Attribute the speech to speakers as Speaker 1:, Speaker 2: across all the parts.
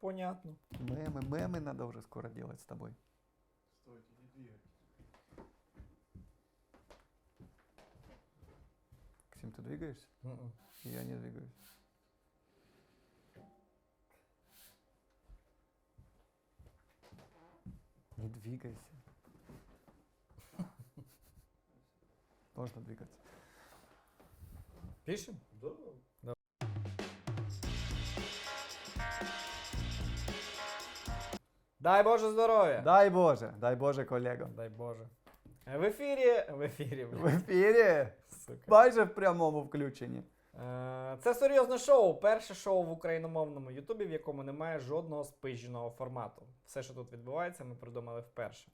Speaker 1: Понятно.
Speaker 2: Мемы, мемы надо уже скоро делать с тобой.
Speaker 3: Стойте, не двигайтесь.
Speaker 2: Максим, ты двигаешься?
Speaker 1: Мгм.
Speaker 2: Я не двигаюсь. Не двигайся. Можно двигаться.
Speaker 1: Пишем?
Speaker 3: Да.
Speaker 1: Дай Боже здоров'я!
Speaker 2: Дай Боже, дай Боже, коллегам.
Speaker 1: Дай Боже. В ефірі. В ефірі,
Speaker 2: В
Speaker 1: блядь,
Speaker 2: ефірі,
Speaker 1: сука.
Speaker 2: майже в прямому включенні.
Speaker 1: Е, Це серйозне шоу. Перше шоу в україномовному Ютубі, в якому немає жодного спиженого формату. Все, що тут відбувається, ми придумали вперше.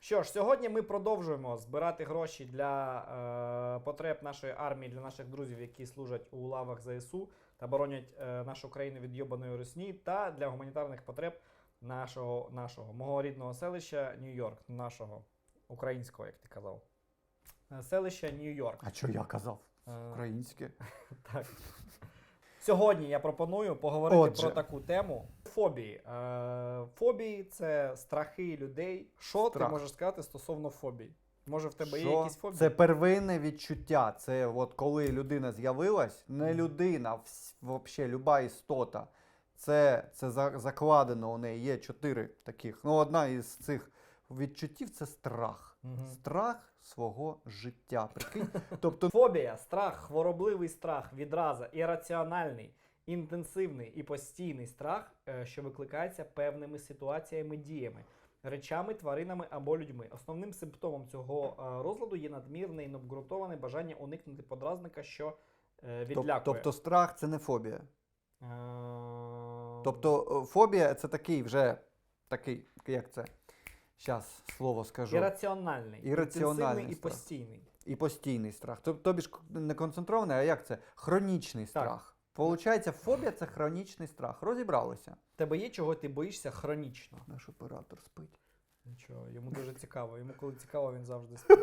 Speaker 1: Що ж, сьогодні ми продовжуємо збирати гроші для е, потреб нашої армії, для наших друзів, які служать у лавах ЗСУ та боронять е, нашу країну від йобаної русні, та для гуманітарних потреб нашого, нашого мого рідного селища Нью-Йорк, нашого українського, як ти казав. Е, Селища Нью-Йорк.
Speaker 2: А що я казав?
Speaker 1: Е,
Speaker 2: Українське.
Speaker 1: так. Сьогодні я пропоную поговорити
Speaker 2: Отже.
Speaker 1: про таку тему. Фобії. Е, фобії це страхи людей. Що
Speaker 2: Страх.
Speaker 1: ти можеш сказати стосовно фобій? Може, в тебе є
Speaker 2: Що?
Speaker 1: якісь фобії?
Speaker 2: Це первинне відчуття. Це от коли людина з'явилась, не людина, взагалі люба істота. Це, це за- закладено у неї. Є чотири таких. Ну, одна із цих відчуттів це страх.
Speaker 1: Мгм.
Speaker 2: Страх свого життя. Прикинь? Тобто,
Speaker 1: Фобія, страх, хворобливий страх, відраза, ірраціональний, інтенсивний і постійний страх, е, що викликається певними ситуаціями, діями, речами, тваринами або людьми. Основним симптомом цього е, розладу є надмірне і необґрунтоване бажання уникнути подразника, що е, відлякує.
Speaker 2: тобто страх це не фобія.
Speaker 1: Е,
Speaker 2: Тобто е, фобія це такий вже такий, як це? Зараз слово скажу.
Speaker 1: ірраціональний,
Speaker 2: Ірраціональний
Speaker 1: і
Speaker 2: страх.
Speaker 1: постійний.
Speaker 2: І постійний страх. Тобі ж не концентрований, а як це? Хронічний
Speaker 1: Так.
Speaker 2: страх. Получається, фобія це хронічний страх. Розібралися.
Speaker 1: Тебе є чого ти боїшся хронічно.
Speaker 2: Наш оператор спить.
Speaker 1: Нічого, йому дуже цікаво. Йому коли цікаво, він завжди спить.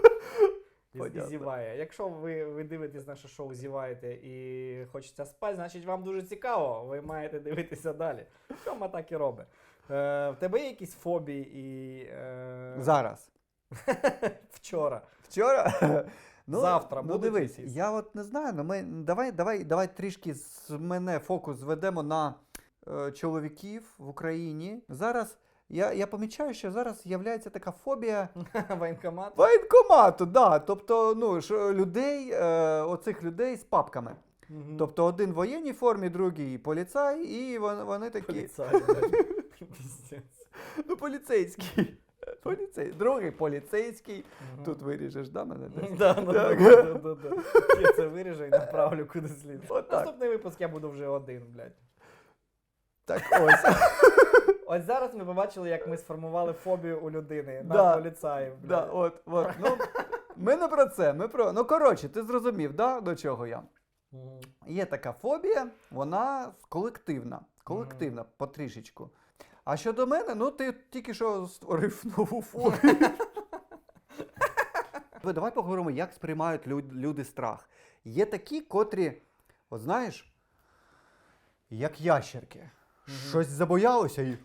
Speaker 1: І, зіває. Якщо ви, ви дивитесь наше шоу, зіваєте і хочеться спати, значить вам дуже цікаво. Ви маєте дивитися далі. Тьома так і робить. Е, в тебе є якісь фобії і. Е,
Speaker 2: Зараз.
Speaker 1: Вчора.
Speaker 2: Вчора. Ну,
Speaker 1: Завтра
Speaker 2: ну,
Speaker 1: будуть
Speaker 2: дивись, я от не знаю, ну ми давай, давай, давай трішки з мене фокус зведемо на е, чоловіків в Україні. Зараз я, я помічаю, що зараз з'являється така фобія
Speaker 1: Воєнкомат.
Speaker 2: воєнкомату, да. Тобто, ну що людей, е, оцих людей з папками.
Speaker 1: Мгм.
Speaker 2: Тобто один в воєнній формі, другий поліцай, і вони, вони такі.
Speaker 1: Поліцай,
Speaker 2: Ну, поліцейський. Поліцей. Другий поліцейський.
Speaker 1: Мгм.
Speaker 2: Тут виріжеш, да, мене десь?
Speaker 1: Да, да, да,
Speaker 2: Так.
Speaker 1: да, да, да. Я це виріжу і направлю куди слід. Наступний випуск я буду вже один, блядь.
Speaker 2: Так ось.
Speaker 1: Ось зараз ми побачили, як ми сформували фобію у людини на
Speaker 2: Да.
Speaker 1: поліцаїв.
Speaker 2: Да,
Speaker 1: блядь.
Speaker 2: от, от. Ну, ми не про це. Ми про. Ну, коротше, ти зрозумів, да, до чого я?
Speaker 1: Мгм.
Speaker 2: Є така фобія, вона колективна. Колективна, потрішечку. А щодо мене, ну ти тільки що створив нову фобію. Ви Давай поговоримо, як сприймають люд- люди страх. Є такі, котрі, от знаєш, як ящерки. Щось забоялося і.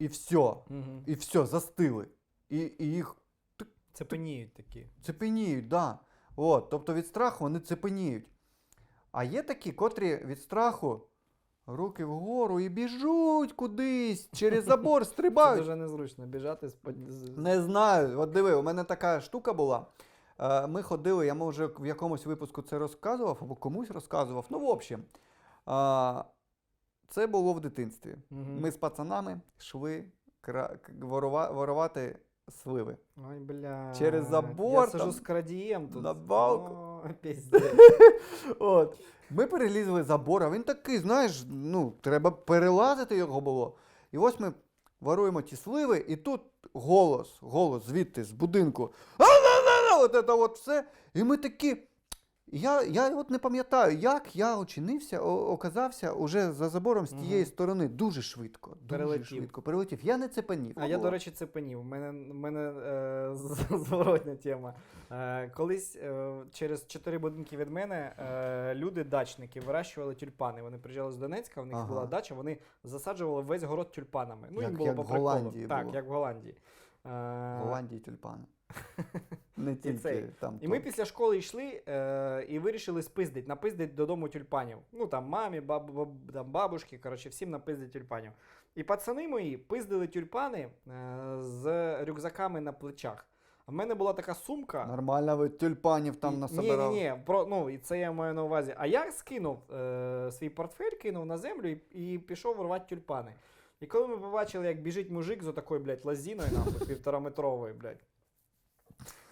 Speaker 2: І все.
Speaker 1: Мгм.
Speaker 2: І все, застили. І, і їх
Speaker 1: Цепеніють такі.
Speaker 2: цепеніють, да. От, тобто від страху вони цепеніють. А є такі, котрі від страху руки вгору і біжуть кудись, через забор стрибають.
Speaker 1: Це дуже незручно біжати з
Speaker 2: Не знаю. От диви, у мене така штука була. Е, Ми ходили, я може в якомусь випуску це розказував або комусь розказував. Ну, в общем, це було в дитинстві.
Speaker 1: Мгм.
Speaker 2: Ми з пацанами йшли кра- ворова- ворувати сливи.
Speaker 1: Ой, бля.
Speaker 2: через забор
Speaker 1: Я сижу
Speaker 2: там
Speaker 1: з крадієм тут.
Speaker 2: на балку.
Speaker 1: О.
Speaker 2: От. Ми перелізли забор, а він такий, знаєш, ну, треба перелазити його було. І ось ми воруємо ті сливи, і тут голос, голос звідти, з будинку. От це от все. І ми такі. Я, я от не пам'ятаю, як я очинився, о- оказався уже за забором з тієї
Speaker 1: Мгм.
Speaker 2: сторони дуже швидко. Дуже
Speaker 1: Перелетів.
Speaker 2: швидко. Перелетів. Я не цепанів.
Speaker 1: А я, до речі, цепенів. У мене, мене е, зворотня тема. Е, колись е, через чотири будинки від мене е, люди, дачники, вирощували тюльпани. Вони приїжджали з Донецька, в них
Speaker 2: Ага.
Speaker 1: була дача, вони засаджували весь город тюльпанами. Ну, їм
Speaker 2: Як-
Speaker 1: було
Speaker 2: як
Speaker 1: по приколу.
Speaker 2: Голландії
Speaker 1: Так,
Speaker 2: було.
Speaker 1: як в Голландії. Е,
Speaker 2: В Голландії тюльпани. Не
Speaker 1: цей.
Speaker 2: там.
Speaker 1: І ми після школи йшли е, і вирішили спиздить, напиздить додому тюльпанів. Ну там мамі, баб, баб, там, бабушки, коротше, всім напиздить тюльпанів. І пацани мої пиздили тюльпани е, з рюкзаками на плечах. А в мене була така сумка.
Speaker 2: Нормально ви тюльпанів там
Speaker 1: І-
Speaker 2: насобирали.
Speaker 1: Ні, ні, ні, про, ну, і це я маю на увазі. А я скинув е, свій портфель, кинув на землю і, і пішов рвати тюльпани. І коли ми побачили, як біжить мужик з отакою, блядь, лазіною, нахуй, півтораметровою, блядь.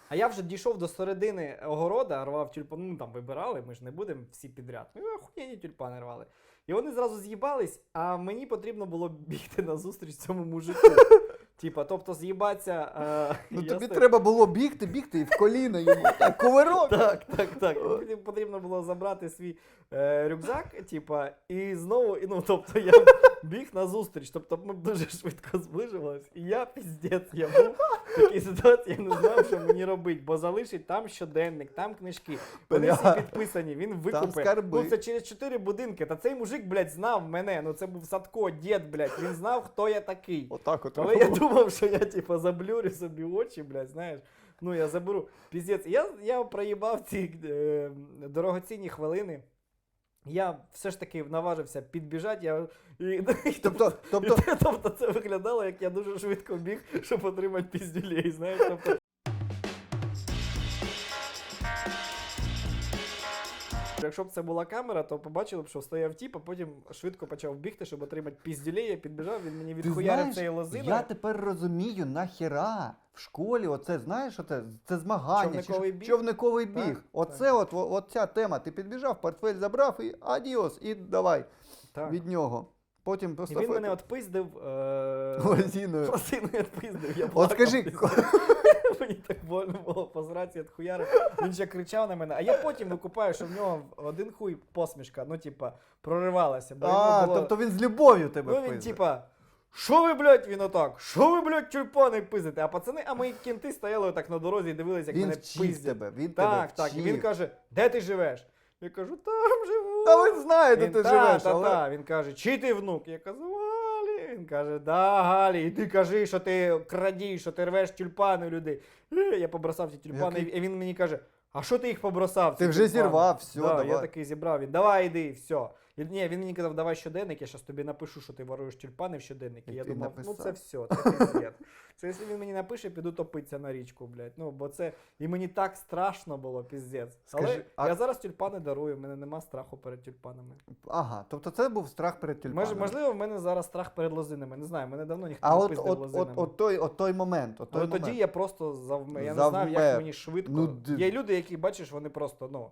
Speaker 1: А я вже дійшов до середини огорода, рвав тюльпани, ну там вибирали, ми ж не будемо всі підряд. Ми охуєнні тюльпани рвали. І вони зразу з'їбались, а мені потрібно було бігти назустріч цьому мужику. Типа, тобто з'їбаться. Е,
Speaker 2: Ну
Speaker 1: я
Speaker 2: тобі
Speaker 1: стою-
Speaker 2: треба було бігти, бігти і в коліна йому. Так, кувирок.
Speaker 1: так, так, так. Мені потрібно було забрати свій е, рюкзак, типа, і знову, і, ну, тобто я біг на зустріч, тобто ми дуже швидко зближувалися. І я піздець, я був в такій ситуації, я не знав, що мені робити, бо залишить там щоденник, там книжки. Вони всі підписані, він викупив. Ну, це через чотири будинки. Та цей мужик, блядь, знав мене. Ну це був Садко, дід, блядь. Він знав, хто я такий.
Speaker 2: Отак от.
Speaker 1: Але я думав, що я типу заблюрю собі очі, блядь, знаєш. Ну, я заберу. Піздець. Я, я проїбав ці е, дорогоцінні хвилини. Я все ж таки наважився підбіжати. Я, і,
Speaker 2: Тобто, тобто,
Speaker 1: тобто це виглядало, як я дуже швидко біг, щоб отримати піздюлей, знаєш. Тобто, Якщо б це була камера, то побачили б, що стояв тіп, а потім швидко почав бігти, щоб отримати пізділі. Я підбіжав, він мені відхуярив цієї лозини.
Speaker 2: я тепер розумію, нахіра в школі, оце, знаєш, оце, це змагання.
Speaker 1: Човниковий біг?
Speaker 2: Човниковий біг.
Speaker 1: так.
Speaker 2: Оце от, от, от ця тема. Ти підбіжав, портфель забрав і адіос, і давай
Speaker 1: Так.
Speaker 2: від нього. Потім
Speaker 1: І
Speaker 2: просто
Speaker 1: він мене отпиздив. Е...
Speaker 2: лозіною.
Speaker 1: Я
Speaker 2: От скажи,
Speaker 1: Мені так больно було по зраці від хуяри. Він ще кричав на мене. А я потім викупаю, що в нього один хуй посмішка, ну, типа, проривалася. Бо йому
Speaker 2: а,
Speaker 1: було...
Speaker 2: тобто він з любов'ю тебе
Speaker 1: Ну він
Speaker 2: впиздив.
Speaker 1: типа. Що ви, блядь, він отак? Що ви, блядь, тюльпани пиздите? А пацани, а мої кінти стояли отак на дорозі і дивилися, як
Speaker 2: Він
Speaker 1: мене
Speaker 2: вчив
Speaker 1: пиздять.
Speaker 2: тебе, він
Speaker 1: Так,
Speaker 2: тебе
Speaker 1: так. І
Speaker 2: вчив.
Speaker 1: він каже, де ти живеш? Я кажу, там живу.
Speaker 2: Та ви знаєте,
Speaker 1: Він,
Speaker 2: ти
Speaker 1: та,
Speaker 2: живеш,
Speaker 1: та,
Speaker 2: але...
Speaker 1: та. Він каже, чи ти внук? Я кажу, Галі. Він каже, да, Галі, і ти кажи, що ти крадій, що ти рвеш тюльпани у людей. Е, Я побросав ці тюльпани,
Speaker 2: Який-
Speaker 1: і він мені каже, а що ти їх побросав?
Speaker 2: Ти вже
Speaker 1: тюльпани?»
Speaker 2: зірвав, все,
Speaker 1: да,
Speaker 2: давай.
Speaker 1: Я такий зібрав. Він, давай, іди, все. І, ні, він мені казав, давай щоденник, я зараз тобі напишу, що ти воруєш тюльпани в щоденники.
Speaker 2: І
Speaker 1: Я
Speaker 2: ти
Speaker 1: думав, ну це все, це пиздец. Це якщо він мені напише, піду топитися на річку, блядь. Ну, бо це. І мені так страшно було, піздець. Але
Speaker 2: а-
Speaker 1: я зараз тюльпани дарую, в мене нема страху перед тюльпанами.
Speaker 2: Ага, тобто це був страх перед
Speaker 1: Мож,
Speaker 2: тюльпанами.
Speaker 1: можливо, в мене зараз страх перед лозинами. Не знаю, мене давно ніхто
Speaker 2: А
Speaker 1: не
Speaker 2: от,
Speaker 1: пиздив
Speaker 2: от, от,
Speaker 1: лозинами.
Speaker 2: от, той, от той момент, от той
Speaker 1: Але
Speaker 2: момент.
Speaker 1: тоді я просто завмер. Я не знав,
Speaker 2: Завмер.
Speaker 1: як мені швидко.
Speaker 2: Ну, ди-
Speaker 1: Є люди, які, бачиш, вони просто, ну,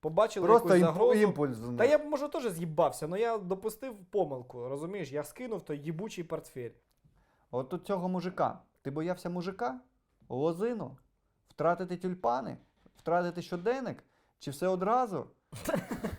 Speaker 1: побачили
Speaker 2: Просто
Speaker 1: якусь
Speaker 2: імп-
Speaker 1: загрозу.
Speaker 2: імпульс.
Speaker 1: Та я б, може, теж з'їбався, але я допустив помилку, розумієш? Я скинув той їбучий портфель.
Speaker 2: От у цього мужика. Ти боявся мужика? Лозину? Втратити тюльпани? Втратити щоденник? Чи все одразу?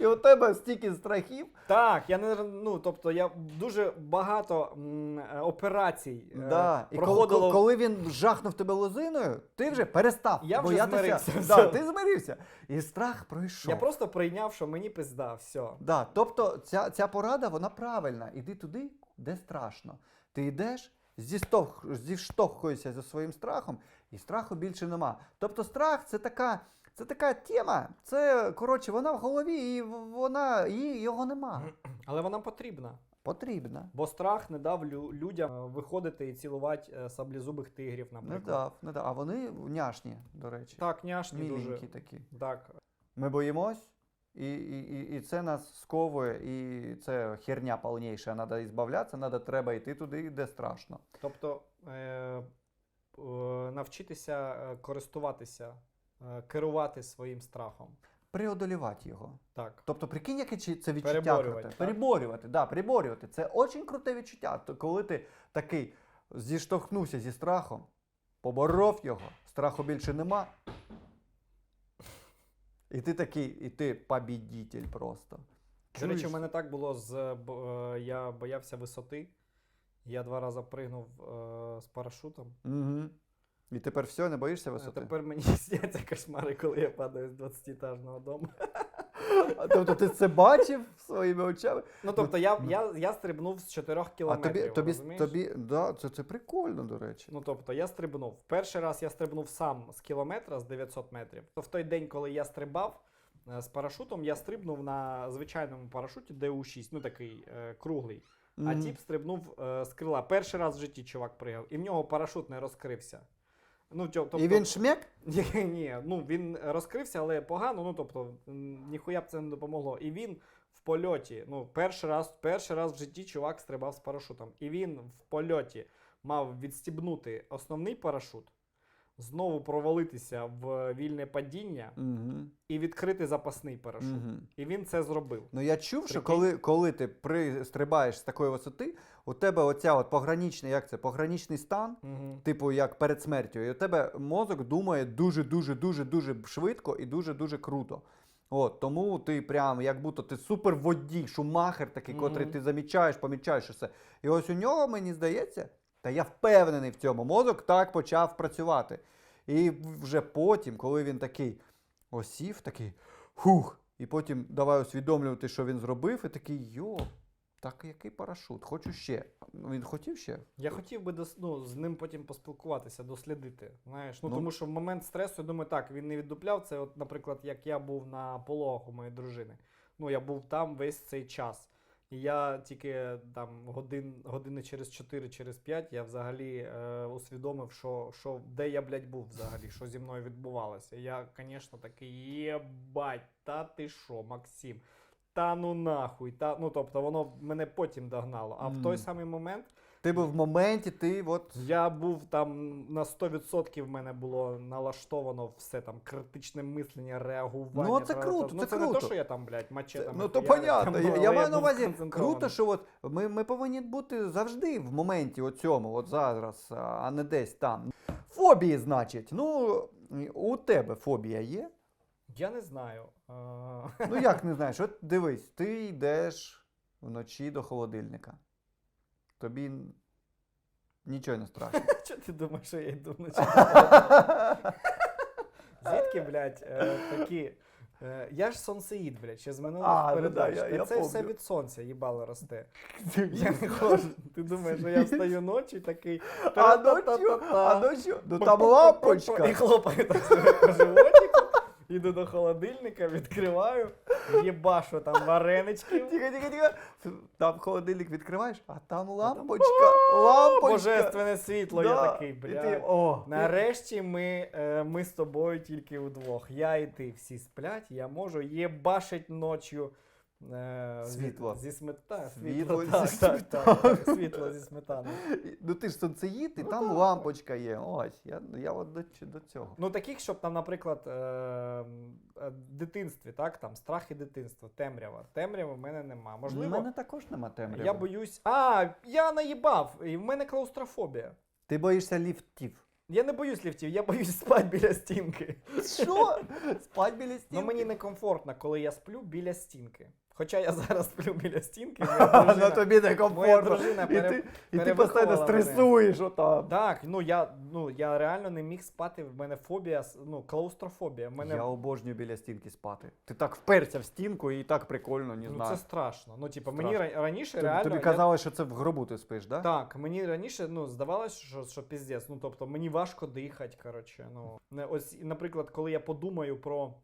Speaker 2: І у тебе стільки страхів.
Speaker 1: Так, я не ну, тобто я дуже багато м, операцій е,
Speaker 2: Да. І коли,
Speaker 1: проходило.
Speaker 2: коли він жахнув тебе лозиною, ти вже перестав
Speaker 1: Я вже змирився,
Speaker 2: Да, ти змирився. І страх пройшов.
Speaker 1: Я просто прийняв, що мені пизда, все.
Speaker 2: Да, тобто ця, ця порада вона правильна. Іди туди, де страшно. Ти йдеш, зіштовх, зіштовхуєшся зі своїм страхом, і страху більше нема. Тобто страх це така, це така тема. Це коротше, вона в голові, і вона її його нема.
Speaker 1: Але вона потрібна.
Speaker 2: Потрібна.
Speaker 1: Бо страх не дав лю- людям е, виходити і цілувати е, саблезубих тигрів,
Speaker 2: Не дав, не дав. А вони няшні, до речі.
Speaker 1: Так, няшні
Speaker 2: Міленькі
Speaker 1: дуже.
Speaker 2: такі.
Speaker 1: Так.
Speaker 2: Ми боїмось, і, і, і, і це нас сковує, і це херня повніша. Треба ізбавлятися, треба, треба йти туди, де страшно.
Speaker 1: Тобто е, е, навчитися е, користуватися, керувати своїм страхом.
Speaker 2: Преодолівати його.
Speaker 1: Так.
Speaker 2: Тобто, прикинь, яке це відчуття
Speaker 1: Переборювати,
Speaker 2: круте.
Speaker 1: так?
Speaker 2: Переборювати, да, переборювати. Це дуже круте відчуття. Коли ти такий зіштовхнувся зі страхом, поборов його, страху більше нема. І ти такий, і ти побідітель просто.
Speaker 1: До речі, у мене так було з е, я боявся висоти. Я два рази пригнув е, з парашутом.
Speaker 2: Угу. І тепер все, не боїшся
Speaker 1: А тепер мені сняться кошмари, коли я падаю з 20-етажного дому.
Speaker 2: А, Тобто ти це бачив своїми очами?
Speaker 1: Ну тобто я, я, я стрибнув з 4
Speaker 2: А
Speaker 1: кілометрів.
Speaker 2: тобі, тобі,
Speaker 1: розумієш?
Speaker 2: тобі, да, це, це прикольно, до речі.
Speaker 1: Ну тобто я стрибнув. Перший раз я стрибнув сам з кілометра з 900 метрів. То в той день, коли я стрибав е, з парашутом, я стрибнув на звичайному парашуті ДУ-6, ну такий е, круглий. А
Speaker 2: Мгм.
Speaker 1: тіп стрибнув е, з крила. Перший раз в житті чувак пригав, і в нього парашут не розкрився. Ну, тьо- тобто,
Speaker 2: І він шмек?
Speaker 1: Ні, ні, ну він розкрився, але погано. Ну тобто, м, ніхуя б це не допомогло. І він в польоті. Ну, перший раз, перший раз в житті чувак стрибав з парашутом. І він в польоті мав відстібнути основний парашут, знову провалитися в вільне падіння
Speaker 2: Угу.
Speaker 1: і відкрити запасний парашут.
Speaker 2: Угу.
Speaker 1: І він це зробив.
Speaker 2: Ну я чув, що коли, коли ти при, стрибаєш з такої висоти, у тебе оця от пограничний, як це, пограничний стан,
Speaker 1: Угу.
Speaker 2: типу як перед смертю, і у тебе мозок думає дуже, дуже, дуже, дуже швидко і дуже, дуже круто. От, тому ти прям як будто ти супер водій, шумахер такий,
Speaker 1: Мгм.
Speaker 2: котрий ти замічаєш, помічаєш усе. І ось у нього, мені здається, та я впевнений в цьому, мозок так почав працювати. І вже потім, коли він такий осів, такий хух, і потім давай усвідомлювати, що він зробив, і такий йо, так який парашут, хочу ще. Ну, Він хотів ще.
Speaker 1: Я хотів би дос- ну, з ним потім поспілкуватися, дослідити. Знаєш, ну,
Speaker 2: Ну.
Speaker 1: тому що в момент стресу, я думаю, так, він не віддупляв. Це, от, наприклад, як я був на пологах у моєї дружини. Ну, я був там весь цей час. І я тільки там годин, години через 4, через 5 я взагалі е, усвідомив, що, що де я, блядь, був взагалі, що зі мною відбувалося. Я, звісно, такий, єбать, та ти що, Максим? Та ну нахуй. Та, ну, тобто, воно мене потім догнало. А в той самий момент
Speaker 2: Ти був в моменті, ти от.
Speaker 1: я був там на 100% в мене було налаштовано все там критичне мислення, реагування.
Speaker 2: Ну, це круто,
Speaker 1: та- ну,
Speaker 2: це
Speaker 1: це не
Speaker 2: круто.
Speaker 1: то, що я там, блядь,
Speaker 2: Це,
Speaker 1: мачетами.
Speaker 2: ну то понятно. Я, я маю на увазі круто, що от ми, ми повинні бути завжди в моменті оцьому, от зараз, а не десь там. Фобії, значить. Ну, у тебе фобія є?
Speaker 1: Я не знаю.
Speaker 2: Ну як не знаєш? От дивись, ти йдеш вночі до холодильника. Тобі нічого не страшно.
Speaker 1: Що ти думаєш, що я йду вночі? Звідки, блядь, е, такі. е, Я ж сонцеїд, блядь, ще з минулих
Speaker 2: ну
Speaker 1: передач.
Speaker 2: да, я-
Speaker 1: Та
Speaker 2: я
Speaker 1: це все від сонця, їбало росте. Я не ходжу. Ти думаєш, що я встаю ночі такий.
Speaker 2: А ночі, а ночі, ну там лампочка.
Speaker 1: І хлопаю так себе по животику. Іду до холодильника, відкриваю, їбашу там варенички.
Speaker 2: Тихо, тихо, тихо. Там холодильник відкриваєш, а там лампочка. Лампочка.
Speaker 1: Божественне світло, я такий,
Speaker 2: І ти, о,
Speaker 1: Нарешті ми, е, ми з тобою тільки удвох. Я і ти всі сплять, я можу єбашить ночі. Е, зі-
Speaker 2: Світло.
Speaker 1: Зі смета.
Speaker 2: Світло
Speaker 1: Світло, так,
Speaker 2: зі
Speaker 1: так, так, так, світло зі сметаною.
Speaker 2: Ну ти ж сонцеїд, і
Speaker 1: Ну,
Speaker 2: там
Speaker 1: так.
Speaker 2: лампочка є. Ось, я, я от до, до цього.
Speaker 1: Ну, таких, щоб там, наприклад, е, е, дитинстві, так, там, страхи дитинства, темрява. Темряви в мене нема.
Speaker 2: У
Speaker 1: Можливо,
Speaker 2: мене також нема темряви.
Speaker 1: я боюсь. А, я наїбав, і в мене клаустрофобія.
Speaker 2: Ти боїшся ліфтів.
Speaker 1: Я не боюсь ліфтів, я боюсь спати біля стінки.
Speaker 2: Що? Спать біля стінки?
Speaker 1: Ну мені некомфортно, коли я сплю біля стінки. Хоча я зараз сплю біля стінки, моя дружина,
Speaker 2: Ну тобі не
Speaker 1: моя
Speaker 2: комфортно.
Speaker 1: дружина
Speaker 2: І
Speaker 1: пере...
Speaker 2: ти, і ти
Speaker 1: перевиховала
Speaker 2: постійно
Speaker 1: мене.
Speaker 2: стресуєш отам.
Speaker 1: Так, ну я, ну я реально не міг спати. В мене фобія, с- ну, клаустрофобія. В мене
Speaker 2: Я обожнюю біля стінки спати. Ти так вперся в стінку і так прикольно, не
Speaker 1: ну,
Speaker 2: знаю.
Speaker 1: це страшно. Ну, типу, мені ра- раніше
Speaker 2: Тобі,
Speaker 1: реально.
Speaker 2: тобі
Speaker 1: я-
Speaker 2: казали, що це в гробу ти спиш, да?
Speaker 1: Так, мені раніше ну, здавалося, що, що піздець. Ну, тобто, мені важко дихати. Коротше, ну. Не, ось, і, наприклад, коли я подумаю про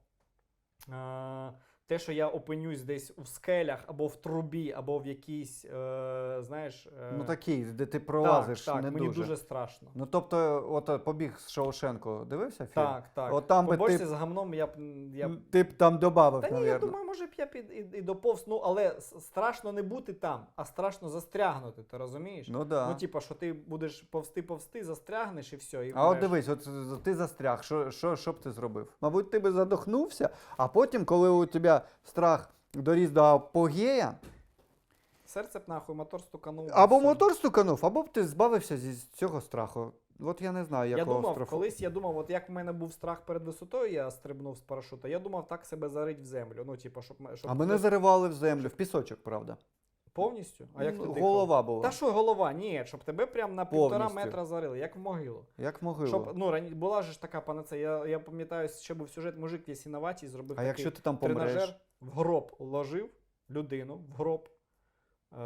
Speaker 1: е, те, що я опинюсь десь у скелях, або в трубі, або в якійсь, е, знаєш. Е,
Speaker 2: Ну такий, де ти пролазиш
Speaker 1: так, так,
Speaker 2: не
Speaker 1: мені
Speaker 2: дуже.
Speaker 1: дуже страшно.
Speaker 2: Ну тобто, от е, побіг з Шоушенко, дивився фільм?
Speaker 1: Так, так.
Speaker 2: От там би ти,
Speaker 1: з гамном я б. Я... б-
Speaker 2: ти б там додав,
Speaker 1: Та ні, я думаю, може б я під і, і доповз. Ну, але с- страшно не бути там, а страшно застрягнути, ти розумієш?
Speaker 2: Ну да.
Speaker 1: Ну, типа, що ти будеш повсти-повсти, застрягнеш і все. І
Speaker 2: А от дивись, от ти застряг, що, що, що б ти зробив? Мабуть, ти би задохнувся, а потім, коли у тебе страх доріс до апогея,
Speaker 1: Серце б нахуй, мотор стуканув.
Speaker 2: або
Speaker 1: все.
Speaker 2: мотор стуканув, або б ти збавився зі цього страху. От я не знаю,
Speaker 1: Я
Speaker 2: якого
Speaker 1: думав,
Speaker 2: страху.
Speaker 1: колись я думав, от як в мене був страх перед висотою, я стрибнув з парашута. Я думав так себе зарить в землю. Ну, типу, щоб, м- щоб
Speaker 2: А мене заривали в землю, в пісочок, правда.
Speaker 1: Повністю. А як
Speaker 2: Ну,
Speaker 1: ти дихав?
Speaker 2: Була.
Speaker 1: Та що голова? Ні, щоб тебе прям на півтора
Speaker 2: Повністю.
Speaker 1: метра зарили, як в могилу.
Speaker 2: Як в могилу.
Speaker 1: Щоб, ну, рані... була ж така панацея. Я, я пам'ятаю, ще був сюжет, мужик є сіноватій, зробив
Speaker 2: а
Speaker 1: такий
Speaker 2: якщо ти там
Speaker 1: тренажер, в гроб ложив людину, в гроб, е,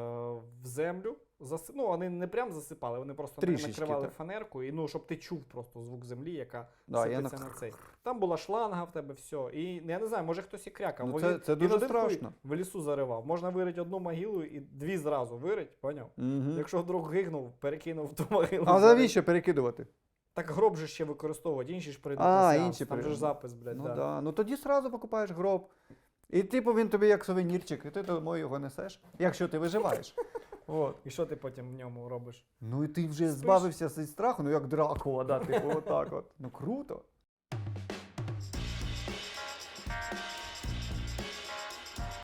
Speaker 1: в землю. Заси... Ну, вони не прям засипали, вони просто
Speaker 2: Трішечки,
Speaker 1: накривали
Speaker 2: так.
Speaker 1: фанерку, і ну, щоб ти чув просто звук землі, яка
Speaker 2: Да, я
Speaker 1: сипеться на цей. Там була шланга в тебе, все. І я не знаю, може хтось і крякав.
Speaker 2: Ну,
Speaker 1: бо
Speaker 2: це-
Speaker 1: він-
Speaker 2: це
Speaker 1: він
Speaker 2: дуже
Speaker 1: один хуй
Speaker 2: страшно.
Speaker 1: В лісу заривав. Можна вирити одну могилу і дві зразу вирить, поняв?
Speaker 2: Угу.
Speaker 1: Якщо вдруг гигнув, перекинув в ту могилу.
Speaker 2: А
Speaker 1: зарив.
Speaker 2: навіщо перекидувати?
Speaker 1: Так гроб же ще використовувати, інші ж прийдуть.
Speaker 2: А,
Speaker 1: на сеанс,
Speaker 2: інші
Speaker 1: Там же
Speaker 2: прийдуть.
Speaker 1: ж запис, блядь.
Speaker 2: ну
Speaker 1: да.
Speaker 2: да. Ну тоді сразу покупаєш гроб. І типу він тобі як сувенірчик, і ти домой його несеш, якщо ти виживаєш. От.
Speaker 1: І що ти потім в ньому робиш?
Speaker 2: Ну і ти вже
Speaker 1: Спиш?
Speaker 2: збавився зі страху, ну як Дракула, да, типу, отак от. Ну круто.